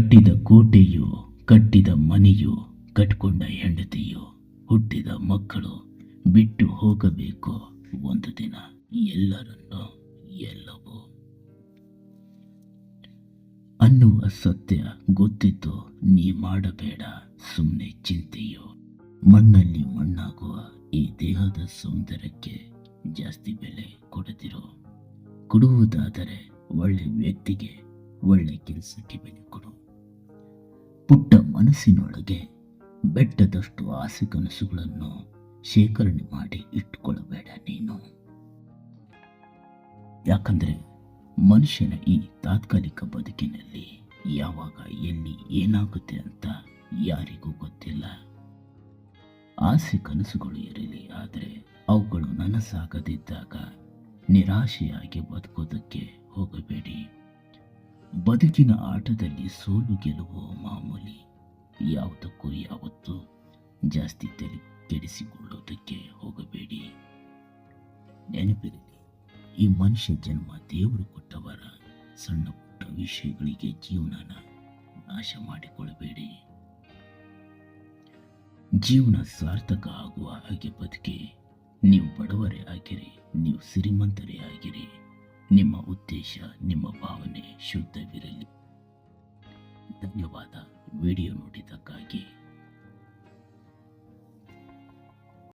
ಕಟ್ಟಿದ ಕೋಟೆಯು, ಕಟ್ಟಿದ ಮನೆಯು, ಕಟ್ಕೊಂಡ ಹೆಂಡತಿಯು, ಹುಟ್ಟಿದ ಮಕ್ಕಳು ಬಿಟ್ಟು ಹೋಗಬೇಕು ಒಂದು ದಿನ. ಎಲ್ಲರನ್ನು ಎಲ್ಲವೂ ಅನ್ನುವ ಸತ್ಯ ಗೊತ್ತಿತ್ತು ನೀ ಮಾಡಬೇಡ ಸುಮ್ಮನೆ ಚಿಂತೆಯು. ಮಣ್ಣಲ್ಲಿ ಮಣ್ಣಾಗುವ ಈ ದೇಹದ ಸೌಂದರ್ಯಕ್ಕೆ ಜಾಸ್ತಿ ಬೆಲೆ ಕೊಡದಿರು. ಕೊಡುವುದಾದರೆ ಒಳ್ಳೆ ವ್ಯಕ್ತಿಗೆ ಒಳ್ಳೆ ಕೆಲಸಕ್ಕೆ ಬೆಲೆ ಕೊಡು. ಪುಟ್ಟ ಮನಸ್ಸಿನೊಳಗೆ ಬೆಟ್ಟದಷ್ಟು ಆಸೆ ಕನಸುಗಳನ್ನು ಶೇಖರಣೆ ಮಾಡಿ ಇಟ್ಟುಕೊಳ್ಳಬೇಡ ನೀನು. ಯಾಕಂದ್ರೆ ಮನುಷ್ಯನ ಈ ತಾತ್ಕಾಲಿಕ ಬದುಕಿನಲ್ಲಿ ಯಾವಾಗ, ಎಲ್ಲಿ ಏನಾಗುತ್ತೆ ಅಂತ ಯಾರಿಗೂ ಗೊತ್ತಿಲ್ಲ. ಆಸೆ ಕನಸುಗಳು ಇರಲಿ, ಆದರೆ ಅವುಗಳು ನನಸಾಗದಿದ್ದಾಗ ನಿರಾಶೆಯಾಗಿ ಬದುಕೋದಕ್ಕೆ ಬದುಕಿನ ಆಟದಲ್ಲಿ ಸೋಲು ಗೆಲುವು ಮಾಮೂಲಿ ಯಾವುದಕ್ಕೂ ಯಾವತ್ತೂ ಜಾಸ್ತಿ ತಲೆ ಕೆಡಿಸಿಕೊಳ್ಳೋದಕ್ಕೆ ಹೋಗಬೇಡಿ. ನೆನಪಿರಲಿ, ಈ ಮನುಷ್ಯ ಜನ್ಮ ದೇವರು ಕೊಟ್ಟವರ ಸಣ್ಣ ಪುಟ್ಟ ವಿಷಯಗಳಿಗೆ ಜೀವನನ ನಾಶ ಮಾಡಿಕೊಳ್ಳಬೇಡಿ. ಜೀವನ ಸಾರ್ಥಕ ಆಗುವ ಹಾಗೆ ಬದುಕಿ, ನೀವು ಬಡವರೇ ಆಗಿರಿ, ನೀವು ಶ್ರೀಮಂತರೇ ಆಗಿರಿ. ನಿಮ್ಮ ಉದ್ದೇಶ ನಿಮ್ಮ ಭಾವನೆ ಶುದ್ಧವಿರಲಿ. ಧನ್ಯವಾದ. ವಿಡಿಯೋ ನೋಡಿದ್ದಕ್ಕಾಗಿ